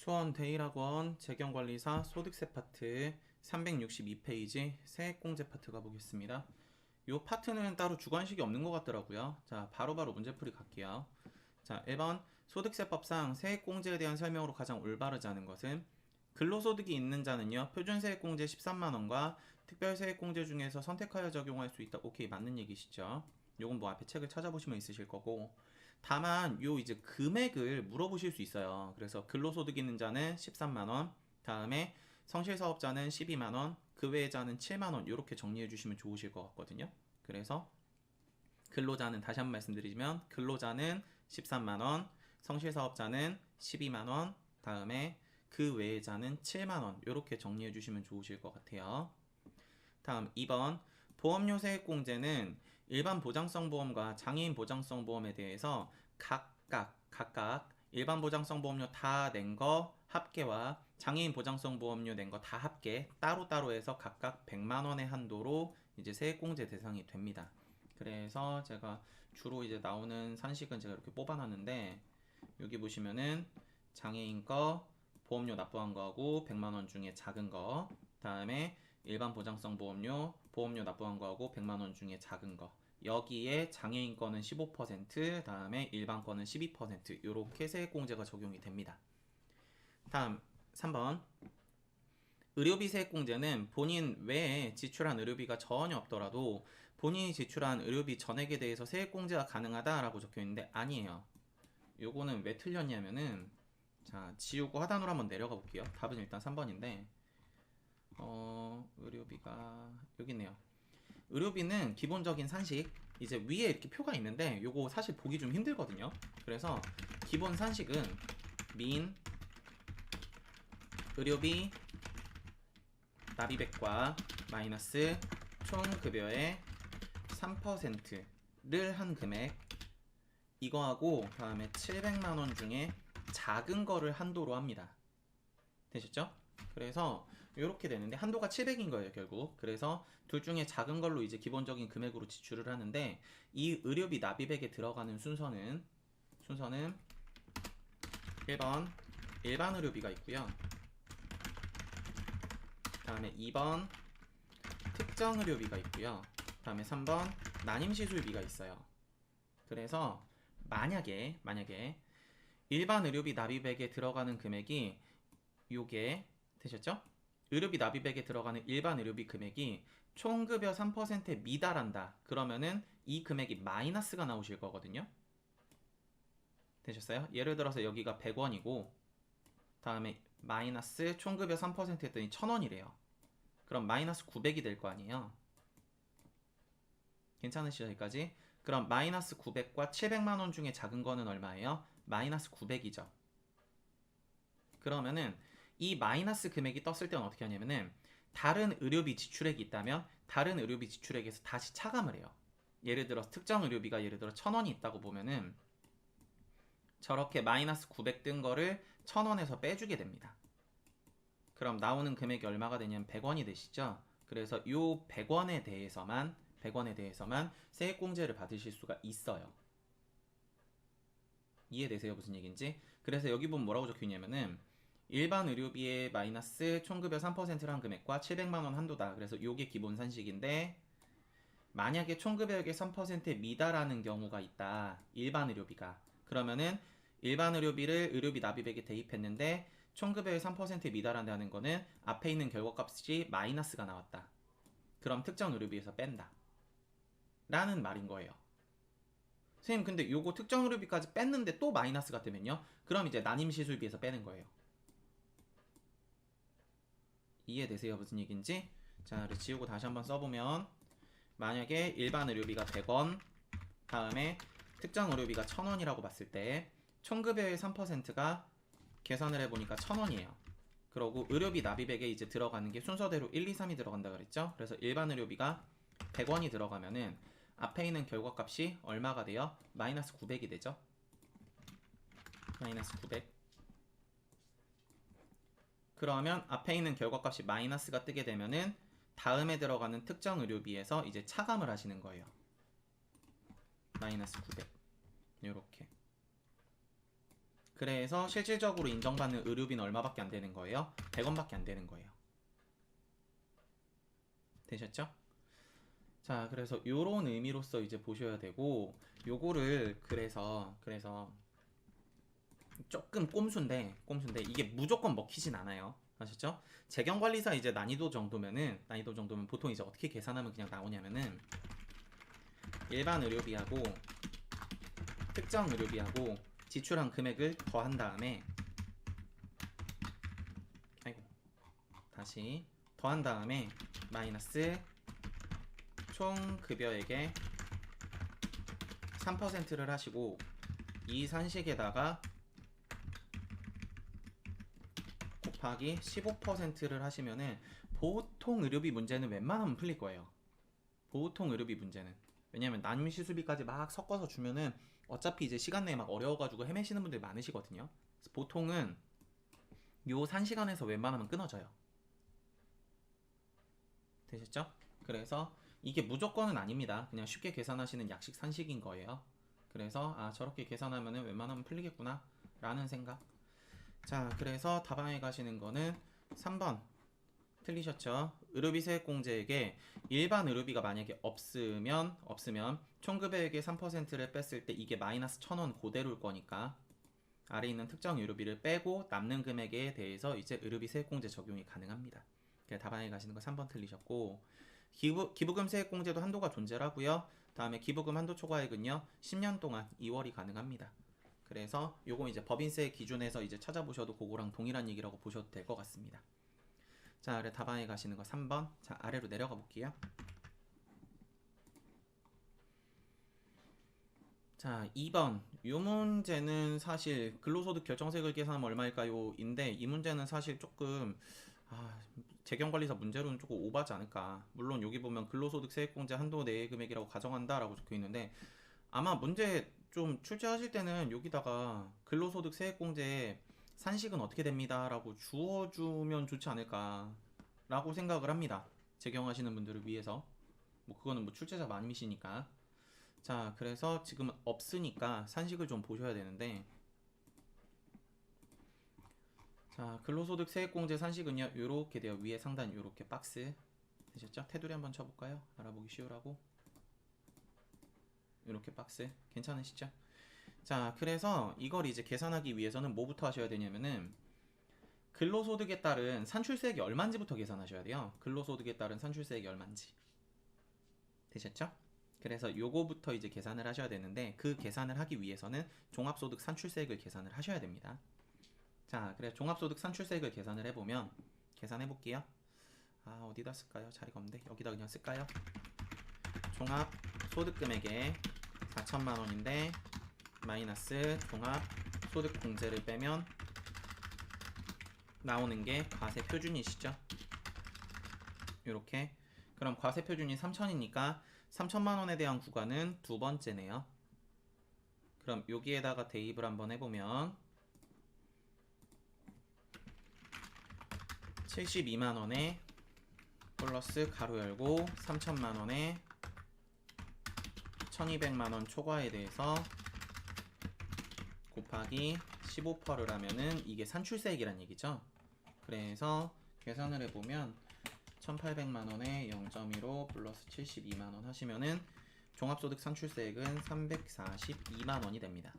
수원 대일학원 재경관리사 소득세 파트 362페이지 세액공제 파트 가보겠습니다. 이 파트는 따로 주관식이 없는 것 같더라고요. 자, 바로 바로 문제풀이 갈게요. 자, 1번 소득세법상 세액공제에 대한 설명으로 가장 올바르지 않은 것은 근로소득이 있는 자는요 표준세액공제 13만원과 특별세액공제 중에서 선택하여 적용할 수 있다. 오케이 맞는 얘기시죠. 요건 뭐 앞에 책을 찾아보시면 있으실 거고 다만 요 이제 금액을 물어보실 수 있어요. 그래서 근로소득 있는 자는 13만 원, 다음에 성실사업자는 12만 원, 그 외의 자는 7만 원 이렇게 정리해 주시면 좋으실 것 같거든요. 그래서 근로자는 다시 한번 말씀드리면 근로자는 13만 원, 성실사업자는 12만 원, 다음에 그 외의 자는 7만 원 이렇게 정리해 주시면 좋으실 것 같아요. 다음 2번 보험료 세액공제는 일반 보장성 보험과 장애인 보장성 보험에 대해서 각각 각각 일반 보장성 보험료 다 낸 거 합계와 장애인 보장성 보험료 낸 거 다 합계 따로따로 해서 각각 100만 원의 한도로 이제 세액공제 대상이 됩니다. 그래서 제가 주로 이제 나오는 산식은 제가 이렇게 뽑아놨는데 여기 보시면은 장애인 거 보험료 납부한 거하고 100만 원 중에 작은 거 다음에 일반 보장성 보험료 보험료 납부한 거하고 100만 원 중에 작은 거 여기에 장애인 거는 15% 다음에 일반 거는 12% 이렇게 세액공제가 적용이 됩니다. 다음 3번 의료비 세액공제는 본인 외에 지출한 의료비가 전혀 없더라도 본인이 지출한 의료비 전액에 대해서 세액공제가 가능하다라고 적혀 있는데 아니에요. 요거는 왜 틀렸냐면은 자 지우고 하단으로 한번 내려가 볼게요. 답은 일단 3번인데 어 의료비가 여기 있네요. 의료비는 기본적인 산식 이제 위에 이렇게 표가 있는데 요거 사실 보기 좀 힘들거든요. 그래서 기본 산식은 민 의료비 납입액과 마이너스 총 급여의 3%를 한 금액 이거하고 다음에 700만 원 중에 작은 거를 한도로 합니다. 되셨죠? 그래서 이렇게 되는데 한도가 700인 거예요 결국. 그래서 둘 중에 작은 걸로 이제 기본적인 금액으로 지출을 하는데 이 의료비 납입액에 들어가는 순서는 순서는 1번 일반 의료비가 있고요. 다음에 2번 특정 의료비가 있고요. 다음에 3번 난임시술비가 있어요. 그래서 만약에 만약에 일반 의료비 납입액에 들어가는 금액이 요게 되셨죠? 의료비 납입액에 들어가는 일반 의료비 금액이 총급여 3%에 미달한다. 그러면은 이 금액이 마이너스가 나오실 거거든요. 되셨어요? 예를 들어서 여기가 100원이고 다음에 마이너스 총급여 3% 했더니 1000원이래요. 그럼 마이너스 900이 될 거 아니에요. 괜찮으시죠? 여기까지? 그럼 마이너스 900과 700만 원 중에 작은 거는 얼마예요? 마이너스 900이죠. 그러면은 이 마이너스 금액이 떴을 때는 어떻게 하냐면은 다른 의료비 지출액이 있다면 다른 의료비 지출액에서 다시 차감을 해요. 예를 들어 특정 의료비가 예를 들어 1000원이 있다고 보면은 저렇게 마이너스 900 뜬 거를 1000원에서 빼주게 됩니다. 그럼 나오는 금액이 얼마가 되냐면 100원이 되시죠? 그래서 요 100원에 대해서만 100원에 대해서만 세액공제를 받으실 수가 있어요. 이해되세요? 무슨 얘기인지? 그래서 여기 보면 뭐라고 적혀 있냐면은 일반 의료비의 마이너스 총급여 3%란 금액과 700만 원 한도다. 그래서 요게 기본 산식인데 만약에 총급여액의 3%에 미달하는 경우가 있다. 일반 의료비가. 그러면은 일반 의료비를 의료비 납입액에 대입했는데 총급여의 3%에 미달한다는 거는 앞에 있는 결과값이 마이너스가 나왔다. 그럼 특정 의료비에서 뺀다. 라는 말인 거예요. 선생님 근데 요거 특정 의료비까지 뺐는데 또 마이너스가 되면요? 그럼 이제 난임 시술비에서 빼는 거예요. 이해되세요? 무슨 얘기인지? 자, 그래서 지우고 다시 한번 써보면 만약에 일반 의료비가 100원 다음에 특정 의료비가 1000원이라고 봤을 때 총급여의 3%가 계산을 해보니까 1000원이에요. 그러고 의료비 납입액에 이제 들어가는 게 순서대로 1, 2, 3이 들어간다 그랬죠? 그래서 일반 의료비가 100원이 들어가면은 앞에 있는 결과값이 얼마가 돼요? 마이너스 900이 되죠? 마이너스 900 그러면 앞에 있는 결과값이 마이너스가 뜨게 되면은 다음에 들어가는 특정 의료비에서 이제 차감을 하시는 거예요. 마이너스 900 이렇게 그래서 실질적으로 인정받는 의료비는 얼마밖에 안 되는 거예요? 100원밖에 안 되는 거예요. 되셨죠? 자, 그래서 요런 의미로서 이제 보셔야 되고 요거를 그래서 그래서 조금 꼼수인데 꼼수인데 이게 무조건 먹히진 않아요. 아셨죠? 재경 관리사 이제 난이도 정도면은 난이도 정도면 보통 이제 어떻게 계산하면 그냥 나오냐면은 일반 의료비하고 특정 의료비하고 지출한 금액을 더한 다음에 아이고 다시 더한 다음에 마이너스 총 급여액의 3%를 하시고 이 산식에다가 곱하기 15%를 하시면은 보통 의료비 문제는 웬만하면 풀릴 거예요. 보통 의료비 문제는 왜냐면 나눔 시술비까지 막 섞어서 주면은 어차피 이제 시간 내에 막 어려워가지고 헤매시는 분들이 많으시거든요. 보통은 요 산시간에서 웬만하면 끊어져요. 되셨죠? 그래서 이게 무조건은 아닙니다. 그냥 쉽게 계산하시는 약식 산식인 거예요. 그래서 아 저렇게 계산하면은 웬만하면 풀리겠구나 라는 생각. 자 그래서 다방에 가시는 거는 3번 틀리셨죠? 의료비 세액공제액에 일반 의료비가 만약에 없으면 없으면 총급여액의 3%를 뺐을 때 이게 마이너스 1,000원 그대로일 거니까 아래 있는 특정 의료비를 빼고 남는 금액에 대해서 이제 의료비 세액공제 적용이 가능합니다. 다방에 가시는 거 3번 틀리셨고 기부, 기부금 세액공제도 한도가 존재하고요. 다음에 기부금 한도 초과액은요 10년 동안 2월이 가능합니다. 그래서 요거 이제 법인세 기준에서 이제 찾아보셔도 그거랑 동일한 얘기라고 보셔도 될 것 같습니다. 자, 그래 다방에 가시는 거 3번. 자, 아래로 내려가 볼게요. 자, 2번. 요 문제는 사실 근로소득 결정세액을 계산하면 얼마일까요? 인데 이 문제는 사실 조금 아, 재경관리사 문제로는 조금 오바지 않을까. 물론 여기 보면 근로소득 세액공제 한도 내의 금액이라고 가정한다라고 적혀 있는데 아마 문제 좀 출제하실 때는 여기다가 근로소득 세액공제 산식은 어떻게 됩니다 라고 주어주면 좋지 않을까 라고 생각을 합니다. 재경하시는 분들을 위해서 뭐 그거는 뭐 출제자 많으시니까 자 그래서 지금은 없으니까 산식을 좀 보셔야 되는데 자 근로소득 세액공제 산식은요 요렇게 돼요 위에 상단 요렇게 박스 되셨죠? 테두리 한번 쳐볼까요? 알아보기 쉬우라고 이렇게 박스 괜찮으시죠? 자, 그래서 이걸 이제 계산하기 위해서는 뭐부터 하셔야 되냐면은 근로소득에 따른 산출세액이 얼마인지부터 계산하셔야 돼요. 근로소득에 따른 산출세액이 얼마인지. 되셨죠? 그래서 요거부터 이제 계산을 하셔야 되는데 그 계산을 하기 위해서는 종합소득 산출세액을 계산을 하셔야 됩니다. 자, 그래 종합소득 산출세액을 계산을 해보면 계산해 볼게요. 아, 어디다 쓸까요? 자리가 없는데 여기다 그냥 쓸까요? 종합소득금액의 4천만 원인데 마이너스 종합 소득 공제를 빼면 나오는 게 과세 표준이시죠? 이렇게 그럼 과세 표준이 3천이니까 3천만 원에 대한 구간은 두 번째네요. 그럼 여기에다가 대입을 한번 해보면 72만 원에 플러스 가로 열고 3천만 원에 1200만 원 초과에 대해서 곱하기 15%를 하면은 이게 산출세액이란 얘기죠. 그래서 계산을 해보면 1800만 원에 0.15 플러스 72만 원 하시면은 종합소득 산출세액은 342만 원이 됩니다.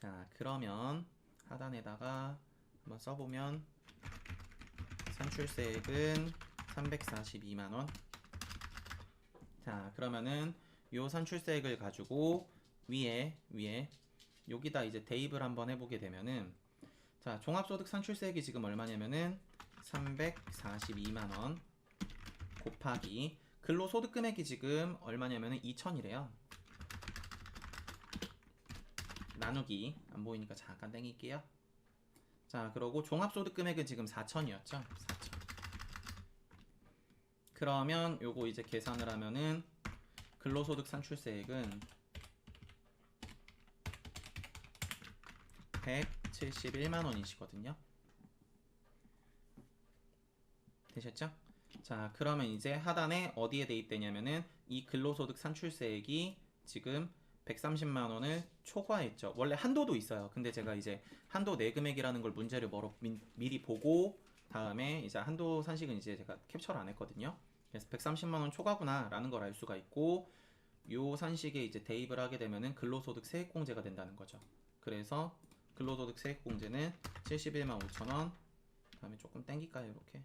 자, 그러면 하단에다가 한번 써보면 산출세액은 342만 원. 자, 그러면은 요 산출세액을 가지고 위에 위에 여기다 이제 대입을 한번 해보게 되면은 자 종합소득 산출세액이 지금 얼마냐면은 342만 원 곱하기 근로소득 금액이 지금 얼마냐면은 2천이래요. 나누기 안 보이니까 잠깐 땡길게요. 자 그러고 종합소득 금액은 지금 4천이었죠. 4천. 그러면 요거 이제 계산을 하면은 근로소득 산출세액은 171만 원이시거든요. 되셨죠? 자, 그러면 이제 하단에 어디에 대입되냐면은 이 근로소득 산출세액이 지금 130만 원을 초과했죠. 원래 한도도 있어요. 근데 제가 이제 한도 내금액이라는 걸 문제를 미리 보고 다음에 이제 한도 산식은 이제 제가 캡처를 안 했거든요. 그래서 130만 원 초과구나라는 걸 알 수가 있고 요 산식에 이제 대입을 하게 되면은 근로소득 세액공제가 된다는 거죠. 그래서 근로소득 세액공제는 71만 5천 원. 다음에 조금 땡길까요, 이렇게?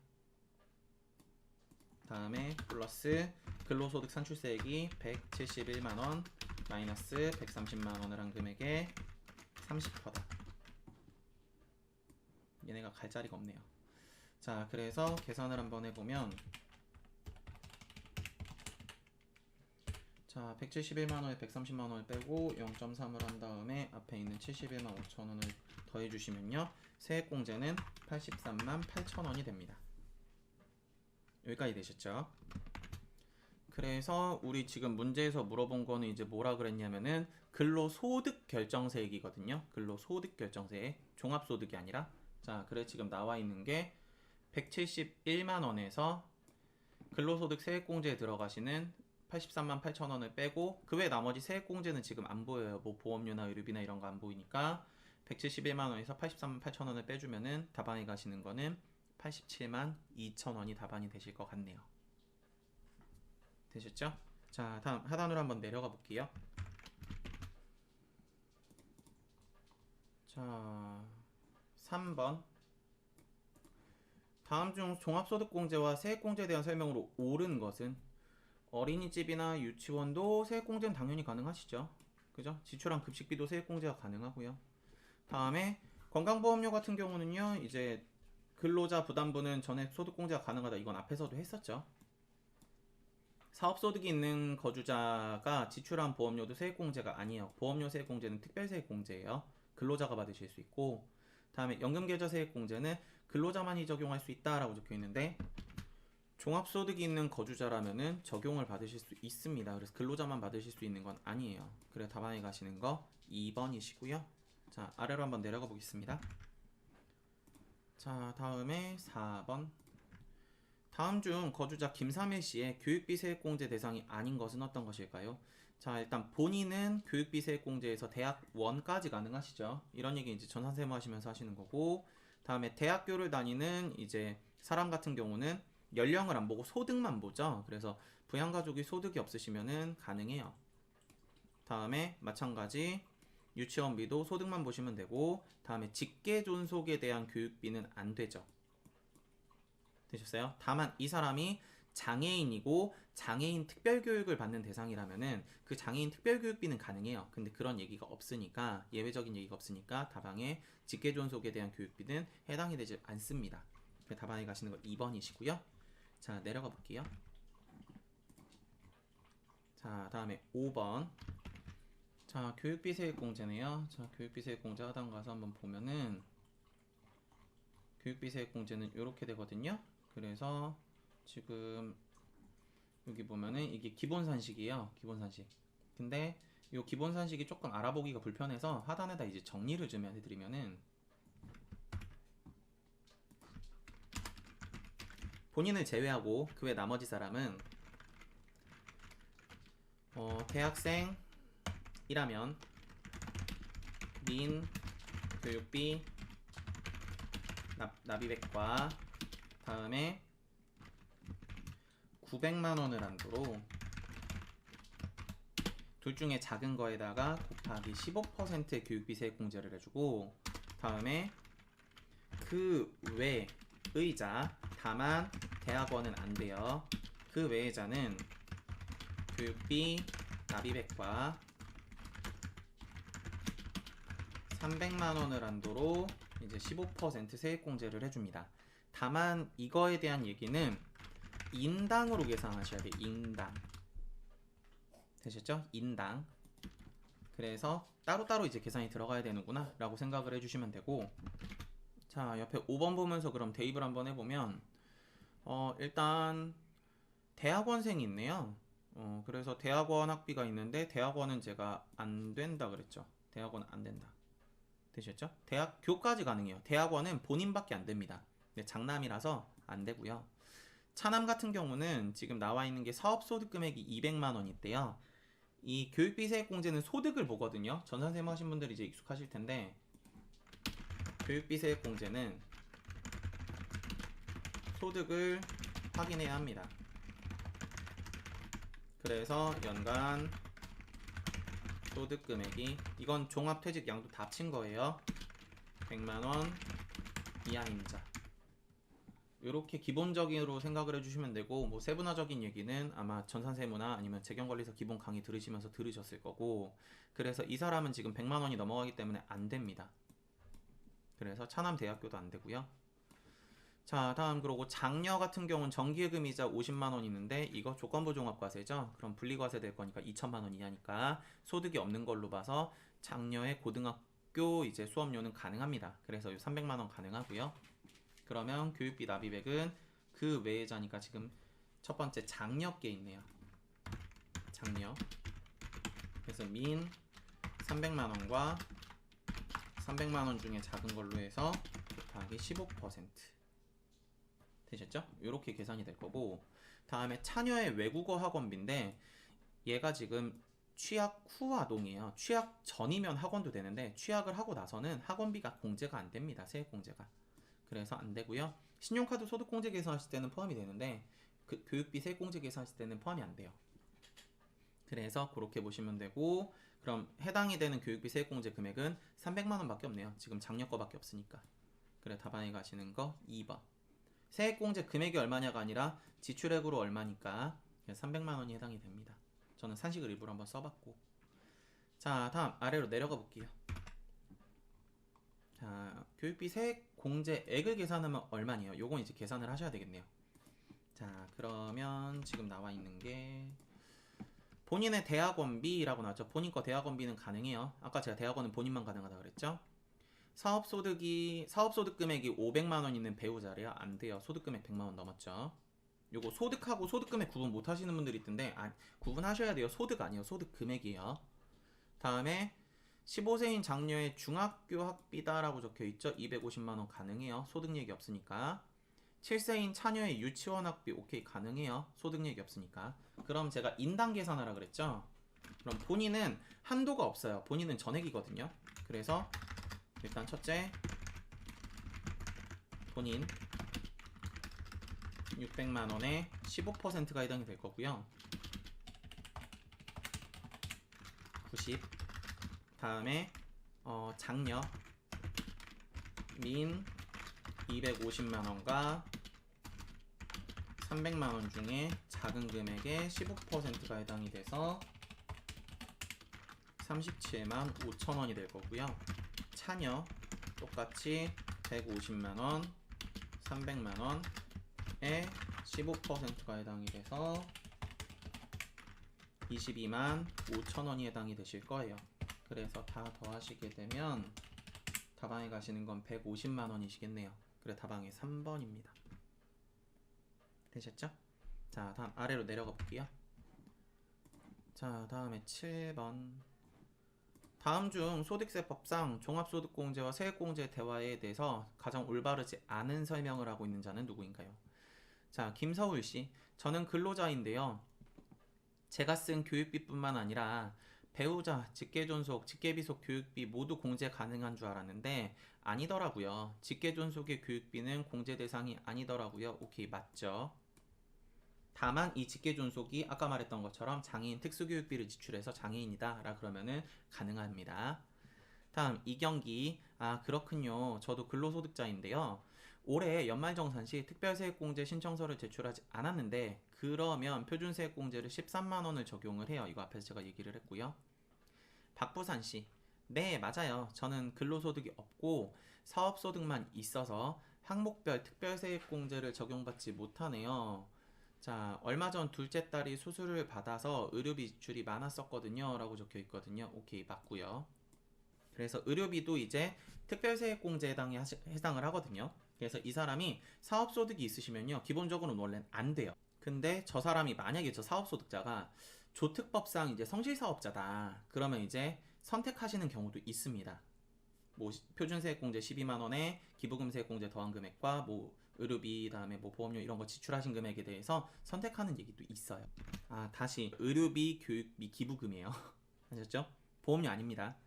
다음에 플러스 근로소득 산출세액이 171만 원 마이너스 130만 원을 한 금액의 30%다. 얘네가 갈 자리가 없네요. 자, 그래서 계산을 한번 해보면 자, 171만 원에 130만 원을 빼고 0.3을 한 다음에 앞에 있는 71만 5천 원을 더해 주시면요. 세액 공제는 83만 8천 원이 됩니다. 여기까지 되셨죠? 그래서 우리 지금 문제에서 물어본 거는 이제 뭐라 그랬냐면은 근로소득 결정세액이거든요. 근로소득 결정세액 종합소득이 아니라 자, 그래 지금 나와 있는 게 171만 원에서 근로소득 세액공제에 들어가시는 83만 8천 원을 빼고 그 외 나머지 세액 공제는 지금 안 보여요. 뭐 보험료나 의료비나 이런 거 안 보이니까 171만 원에서 83만 8천 원을 빼주면은 답안에 가시는 거는 87만 2천 원이 답안이 되실 것 같네요. 되셨죠? 자, 다음 하단으로 한번 내려가 볼게요. 자, 3번. 다음 중 종합소득공제와 세액공제에 대한 설명으로 옳은 것은 어린이집이나 유치원도 세액공제는 당연히 가능하시죠. 그죠? 지출한 급식비도 세액공제가 가능하고요. 다음에 건강보험료 같은 경우는요, 이제 근로자 부담부는 전액 소득공제가 가능하다. 이건 앞에서도 했었죠. 사업소득이 있는 거주자가 지출한 보험료도 세액공제가 아니에요. 보험료 세액공제는 특별세액공제예요. 근로자가 받으실 수 있고, 다음에 연금계좌 세액공제는 근로자만이 적용할 수 있다라고 적혀 있는데, 종합소득이 있는 거주자라면은 적용을 받으실 수 있습니다. 그래서 근로자만 받으실 수 있는 건 아니에요. 그래 답안에 가시는 거 2번이시고요. 자, 아래로 한번 내려가 보겠습니다. 자, 다음에 4번. 다음 중 거주자 김삼일 씨의 교육비 세액공제 대상이 아닌 것은 어떤 것일까요? 자, 일단 본인은 교육비 세액공제에서 대학 원까지 가능하시죠. 이런 얘기 이제 전산세무 하시면서 하시는 거고, 다음에 대학교를 다니는 이제 사람 같은 경우는 연령을 안 보고 소득만 보죠. 그래서 부양가족이 소득이 없으시면은 가능해요. 다음에 마찬가지 유치원비도 소득만 보시면 되고 다음에 직계 존속에 대한 교육비는 안 되죠. 되셨어요? 다만 이 사람이 장애인이고 장애인 특별 교육을 받는 대상이라면은 그 장애인 특별 교육비는 가능해요. 근데 그런 얘기가 없으니까 예외적인 얘기가 없으니까 다방에 직계 존속에 대한 교육비는 해당이 되지 않습니다. 그 답안에 가시는 거 2번이시고요. 자, 내려가 볼게요. 자, 다음에 5번. 자, 교육비 세액 공제네요. 자, 교육비 세액 공제 하단 가서 한번 보면은 교육비 세액 공제는 이렇게 되거든요. 그래서 지금 여기 보면은 이게 기본 산식이에요. 기본 산식. 근데 이 기본 산식이 조금 알아보기가 불편해서 하단에다 이제 정리를 좀 해드리면은 본인을 제외하고 그외 나머지 사람은 어, 대학생이라면 민 교육비 납, 납입액과 다음에 900만 원을 한도로 둘 중에 작은 거에다가 곱하기 15%의 교육비 세액 공제를 해주고 다음에 그 외 의자 다만 대학원은 안 돼요. 그 외의 자는 교육비 납입액과 300만 원을 한도로 이제 15% 세액 공제를 해줍니다. 다만 이거에 대한 얘기는 인당으로 계산하셔야 돼요. 인당. 되셨죠? 인당. 그래서 따로따로 이제 계산이 들어가야 되는구나 라고 생각을 해주시면 되고 자 옆에 5번 보면서 그럼 대입을 한번 해보면 어 일단 대학원생이 있네요. 어 그래서 대학원 학비가 있는데 대학원은 제가 안 된다 그랬죠. 대학원은 안 된다. 되셨죠? 대학교까지 가능해요. 대학원은 본인밖에 안 됩니다. 네, 장남이라서 안 되고요. 차남 같은 경우는 지금 나와 있는 게 사업 소득 금액이 200만 원이 있대요. 이 교육비 세액공제는 소득을 보거든요. 전산세무 하신 분들이 이제 익숙하실 텐데 교육비 세액공제는 소득을 확인해야 합니다. 그래서 연간 소득 금액이 이건 종합퇴직 양도 다 합친 거예요. 100만 원 이하입니다. 이렇게 기본적으로 생각을 해주시면 되고 뭐 세분화적인 얘기는 아마 전산세무나 아니면 재경관리사 기본 강의 들으시면서 들으셨을 거고 그래서 이 사람은 지금 100만 원이 넘어가기 때문에 안 됩니다. 그래서 차남대학교도 안 되고요. 자 다음 그러고 장녀 같은 경우는 정기예금이자 50만 원 있는데 이거 조건부 종합과세죠. 그럼 분리과세 될 거니까 2천만 원 이하니까 소득이 없는 걸로 봐서 장녀의 고등학교 이제 수업료는 가능합니다. 그래서 이 300만 원 가능하고요. 그러면 교육비 납입액은 그 외자니까 지금 첫 번째 장녀께 있네요. 장녀. 그래서 민 300만 원과 300만 원 중에 작은 걸로 해서 곱하기 15% 되셨죠? 이렇게 계산이 될 거고 다음에 차녀의 외국어 학원비인데 얘가 지금 취약 후 아동이에요. 취약 전이면 학원도 되는데 취약을 하고 나서는 학원비가 공제가 안 됩니다. 세액 공제가. 그래서 안 되고요. 신용카드 소득 공제 계산하실 때는 포함이 되는데 그 교육비 세액 공제 계산하실 때는 포함이 안 돼요. 그래서 그렇게 보시면 되고 그럼 해당이 되는 교육비 세액 공제 금액은 300만 원밖에 없네요. 지금 작년 거밖에 없으니까. 그래 답안에 가시는 거 2번. 세액 공제 금액이 얼마냐가 아니라 지출액으로 얼마니까 300만 원이 해당이 됩니다. 저는 산식을 일부러 한번 써봤고. 자, 다음 아래로 내려가 볼게요. 자, 교육비 세액 공제액을 계산하면 얼마니에요? 요건 이제 계산을 하셔야 되겠네요. 자, 그러면 지금 나와 있는 게 본인의 대학원비라고 나왔죠. 본인 거 대학원비는 가능해요. 아까 제가 대학원은 본인만 가능하다 그랬죠. 사업 소득이 사업 소득 금액이 500만 원 있는 배우자래요. 안 돼요. 소득 금액 100만 원 넘었죠. 요거 소득하고 소득 금액 구분 못 하시는 분들이 있던데 아, 구분하셔야 돼요. 소득 아니에요. 소득 금액이에요. 다음에 15세인 장녀의 중학교 학비다라고 적혀 있죠. 250만 원 가능해요. 소득 얘기 없으니까. 7세인 차녀의 유치원 학비 오케이 가능해요. 소득 얘기 없으니까. 그럼 제가 인당 계산하라 그랬죠. 그럼 본인은 한도가 없어요. 본인은 전액이거든요. 그래서 일단 첫째 본인 600만 원에 15%가 해당이 될 거고요. 90 다음에 어, 장녀 민 250만 원과 300만 원 중에 작은 금액의 15%가 해당이 돼서 37만 5천 원이 될 거고요. 차녀 똑같이 150만 원, 300만 원에 15%가 해당이 돼서 22만 5천 원이 해당이 되실 거예요. 그래서 다 더하시게 되면 다방에 가시는 건 150만 원이시겠네요. 그래 다방에 3번입니다. 되셨죠? 자, 다음 아래로 내려가 볼게요. 자, 다음에 7번. 다음 중 소득세법상 종합소득공제와 세액공제 대화에 대해서 가장 올바르지 않은 설명을 하고 있는 자는 누구인가요? 자, 김서울 씨. 저는 근로자인데요. 제가 쓴 교육비뿐만 아니라 배우자, 직계존속, 직계비속 교육비 모두 공제 가능한 줄 알았는데 아니더라고요. 직계존속의 교육비는 공제 대상이 아니더라고요. 오케이, 맞죠? 다만 이 직계 존속이 아까 말했던 것처럼 장애인 특수교육비를 지출해서 장애인이다 라 그러면은 가능합니다. 다음 이경기 아 그렇군요. 저도 근로소득자인데요. 올해 연말정산 시 특별세액공제 신청서를 제출하지 않았는데 그러면 표준세액공제를 13만 원을 적용을 해요. 이거 앞에서 제가 얘기를 했고요. 박부산 씨, 네 맞아요. 저는 근로소득이 없고 사업소득만 있어서 항목별 특별세액공제를 적용받지 못하네요. 자, 얼마 전 둘째 딸이 수술을 받아서 의료비 지출이 많았었거든요. 라고 적혀 있거든요. 오케이, 맞고요. 그래서 의료비도 이제 특별세액공제에 해당이 하시- 해당을 하거든요. 그래서 이 사람이 사업소득이 있으시면요. 기본적으로는 원래는 안 돼요. 근데 저 사람이 만약에 저 사업소득자가 조특법상 이제 성실사업자다. 그러면 이제 선택하시는 경우도 있습니다. 뭐 시- 표준세액공제 12만 원에 기부금세액공제 더한 금액과 뭐 의료비 다음에 뭐 보험료 이런 거 지출하신 금액에 대해서 선택하는 얘기도 있어요. 아 다시 의료비, 교육비, 기부금이에요. 아셨죠? 보험료 아닙니다.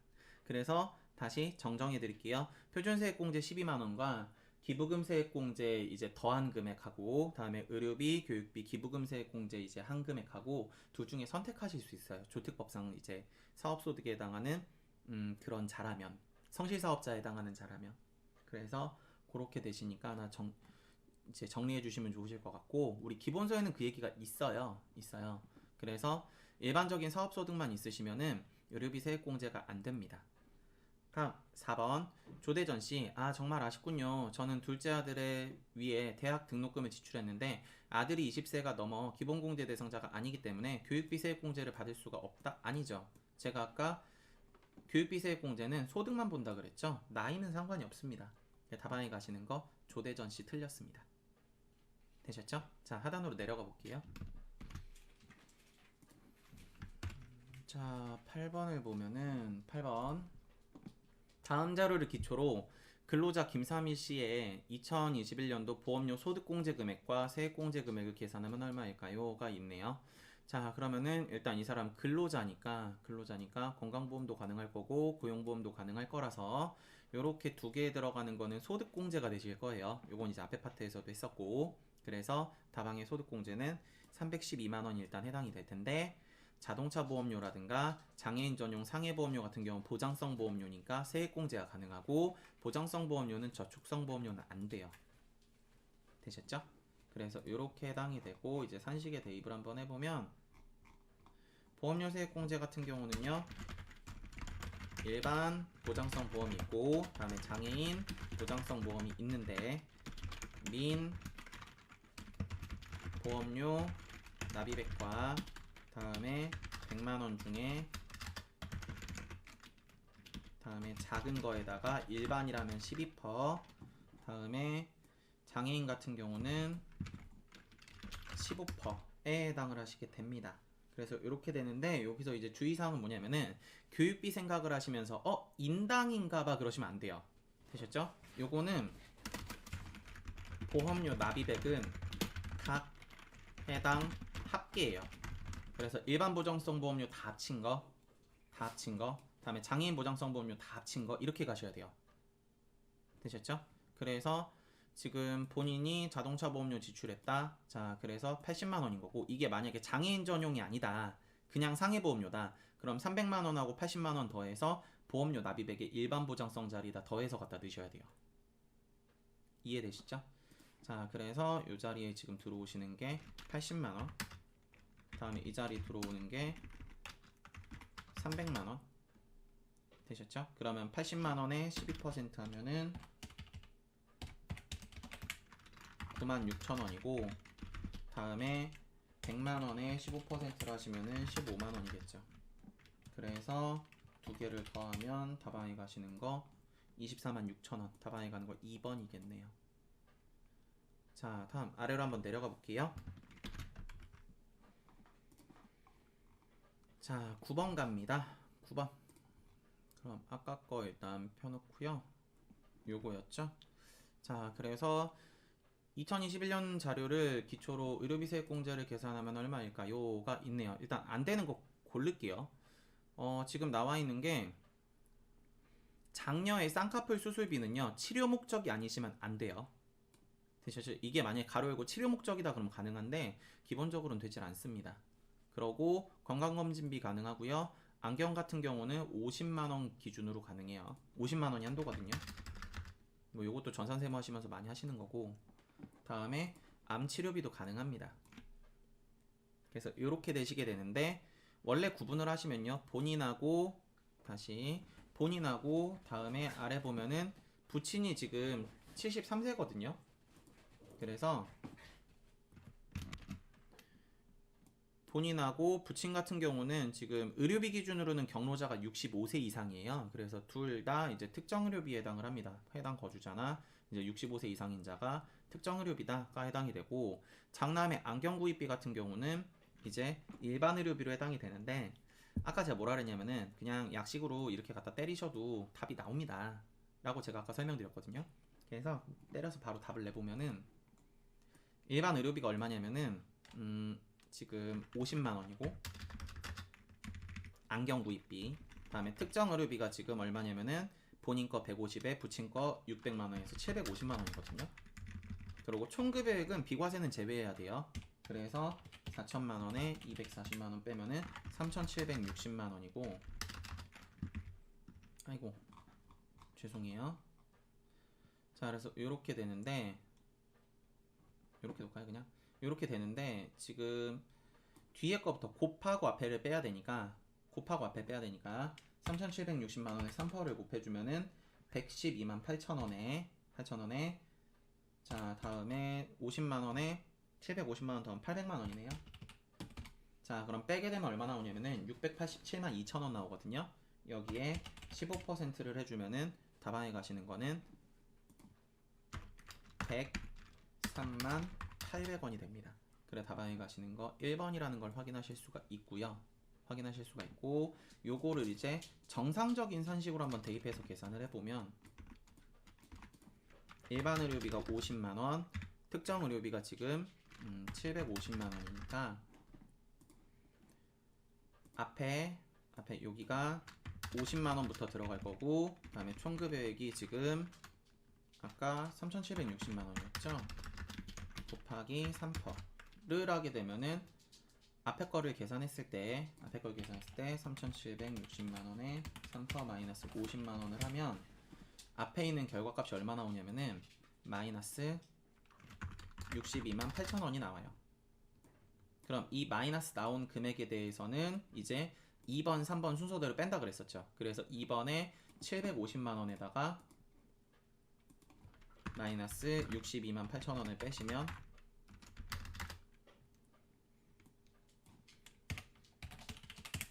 그래서 다시 정정해 드릴게요. 표준세액공제 12만 원과 기부금 세액공제 이제 더한 금액하고 다음에 의료비, 교육비, 기부금 세액공제 이제 한 금액하고 둘 중에 선택하실 수 있어요. 조특법상 이제 사업소득에 해당하는 음, 그런 자라면 성실사업자에 해당하는 자라면 그래서 그렇게 되시니까 하나 정 이제 정리해 주시면 좋으실 것 같고 우리 기본서에는 그 얘기가 있어요. 있어요. 그래서 일반적인 사업 소득만 있으시면은 의료비 세액공제가 안 됩니다. 다음 4번 조대전 씨, 아 정말 아쉽군요. 저는 둘째 아들의 위에 대학 등록금을 지출했는데 아들이 20세가 넘어 기본공제 대상자가 아니기 때문에 교육비 세액공제를 받을 수가 없다. 아니죠. 제가 아까 교육비 세액공제는 소득만 본다 그랬죠. 나이는 상관이 없습니다. 답안에 가시는 거 조대전 씨 틀렸습니다. 되셨죠? 자 하단으로 내려가 볼게요. 자 8번을 보면은 8번 다음 자료를 기초로 근로자 김삼희 씨의 2021년도 보험료 소득공제 금액과 세액공제 금액을 계산하면 얼마일까요?가 있네요. 자, 그러면은 일단 이 사람 근로자니까 근로자니까 건강보험도 가능할 거고 고용보험도 가능할 거라서 요렇게 두 개에 들어가는 거는 소득공제가 되실 거예요. 요건 이제 앞에 파트에서도 했었고 그래서 다방의 소득공제는 312만 원이 일단 해당이 될 텐데 자동차 보험료라든가 장애인 전용 상해 보험료 같은 경우 는 보장성 보험료니까 세액 공제가 가능하고 보장성 보험료는 저축성 보험료는 안 돼요. 되셨죠? 그래서 이렇게 해당이 되고 이제 산식에 대입을 한번 해보면 보험료 세액 공제 같은 경우는요 일반 보장성 보험이 있고 다음에 장애인 보장성 보험이 있는데 민 보험료 납입액과 다음에 100만 원 중에 다음에 작은 거에다가 일반이라면 12% 다음에 장애인 같은 경우는 15%에 해당을 하시게 됩니다. 그래서 이렇게 되는데 여기서 이제 주의사항은 뭐냐면은 교육비 생각을 하시면서 어 인당인가 봐 그러시면 안 돼요. 되셨죠? 요거는 보험료 각 해당 합계예요. 그래서 일반 보장성 보험료 다 합친 거, 다 합친 거, 다음에 장애인 보장성 보험료 다 합친 거 이렇게 가셔야 돼요. 되셨죠? 그래서 지금 본인이 자동차 보험료 지출했다. 자, 그래서 80만 원인 거고 이게 만약에 장애인 전용이 아니다. 그냥 상해 보험료다. 그럼 300만 원하고 80만 원 더해서 보험료 납입액에 일반 보장성 자리다 더해서 갖다 넣으셔야 돼요. 이해되시죠? 자, 그래서 이 자리에 지금 들어오시는 게 80만 원. 다음에 이 자리 들어오는 게 300만 원 되셨죠? 그러면 80만 원에 12% 하면은 96,000원이고 다음에 100만 원에 15%를 하시면은 15만 원이겠죠. 그래서 두 개를 더하면 답안에 가시는 거 24만 6천원 답안에 가는 거 2번이겠네요. 자, 다음 아래로 한번 내려가 볼게요. 자, 9번 갑니다. 9번. 그럼 아까 거 일단 펴놓고요. 요거였죠? 자, 그래서 2021년 자료를 기초로 의료비 세액 공제를 계산하면 얼마일까요?가 있네요. 일단 안 되는 거 고를게요. 어, 지금 나와 있는 게 장녀의 쌍꺼풀 수술비는요. 치료 목적이 아니시면 안 돼요. 되셨죠? 이게 만약에 가로 열고 치료 목적이다 그러면 가능한데 기본적으로는 되질 않습니다. 그러고 건강검진비 가능하고요. 안경 같은 경우는 50만 원 기준으로 가능해요. 50만 원이 한도거든요. 뭐 요것도 전산세무 하시면서 많이 하시는 거고 다음에 암 치료비도 가능합니다. 그래서 이렇게 되시게 되는데 원래 구분을 하시면요. 본인하고 다시 본인하고 다음에 아래 보면은 부친이 지금 73세거든요. 그래서 본인하고 부친 같은 경우는 지금 의료비 기준으로는 경로자가 65세 이상이에요. 그래서 둘 다 이제 특정 의료비에 해당을 합니다. 해당 거주자나 이제 65세 이상인 자가 특정 의료비다가 해당이 되고 장남의 안경 구입비 같은 경우는 이제 일반 의료비로 해당이 되는데 아까 제가 뭐라 그랬냐면은 그냥 약식으로 이렇게 갖다 때리셔도 답이 나옵니다. 라고 제가 아까 설명드렸거든요. 그래서 때려서 바로 답을 내보면은 일반 의료비가 얼마냐면은 음, 지금 50만 원이고 안경 구입비 그다음에 특정 의료비가 지금 얼마냐면은 본인 거 150에 부친 거 600만 원에서 750만 원이거든요. 그리고 총 금액은 비과세는 제외해야 돼요. 그래서 4천만 원에 240만 원 빼면은 3,760만 원이고 아이고 죄송해요. 자 그래서 이렇게 되는데 이렇게 놓을까요 그냥 이렇게 되는데 지금 뒤에 거부터 곱하고 앞에를 빼야 되니까 곱하고 앞에 빼야 되니까 3,760만 원에 3%를 곱해주면은 112만 8천 원에 8천 원에 자 다음에 50만 원에 750만 원 더하면 800만 원이네요. 자 그럼 빼게 되면 얼마 나오냐면은 687만 2천 원 나오거든요. 여기에 15%를 해주면은 답안에 가시는 거는 103만 800원이 됩니다. 그래 답안에 가시는 거 1번이라는 걸 확인하실 수가 있고요. 확인하실 수가 있고 요거를 이제 정상적인 산식으로 한번 대입해서 계산을 해보면 일반 의료비가 50만 원, 특정 의료비가 지금 음, 750만 원이니까 앞에 앞에 여기가 50만 원부터 들어갈 거고 그 다음에 총 금액이 지금 아까 3,760만 원이었죠. 곱하기 3%를 하게 되면은 앞에 거를 계산했을 때 앞에 걸 계산했을 때 3,760만 원에 3% 마이너스 50만 원을 하면 앞에 있는 결과값이 얼마 나오냐면은 마이너스 62만 8천 원이 나와요. 그럼 이 마이너스 나온 금액에 대해서는 이제 2번, 3번 순서대로 뺀다 그랬었죠. 그래서 2번에 750만 원에다가 마이너스 62만 8천 원을 빼시면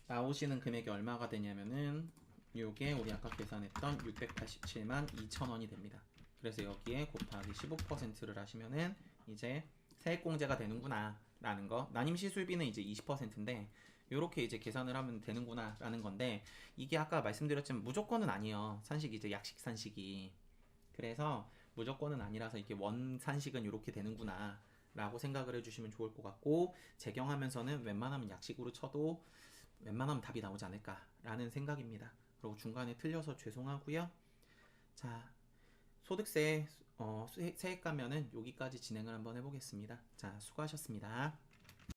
나오시는 금액이 얼마가 되냐면은 요게 우리 아까 계산했던 687만 2천 원이 됩니다. 그래서 여기에 곱하기 15%를 하시면은 이제 세액공제가 되는구나 라는 거. 난임 시술비는 이제 20%인데 요렇게 이제 계산을 하면 되는구나 라는 건데 이게 아까 말씀드렸지만 무조건은 아니에요. 산식이 이제 약식 산식이. 그래서 무조건은 아니라서 이게 원 산식은 요렇게 되는구나 라고 생각을 해주시면 좋을 것 같고 적용하면서는 웬만하면 약식으로 쳐도 웬만하면 답이 나오지 않을까 라는 생각입니다. 그리고 중간에 틀려서 죄송하고요. 자 소득세 어, 세- 세액 가면은 여기까지 진행을 한번 해보겠습니다. 자 수고하셨습니다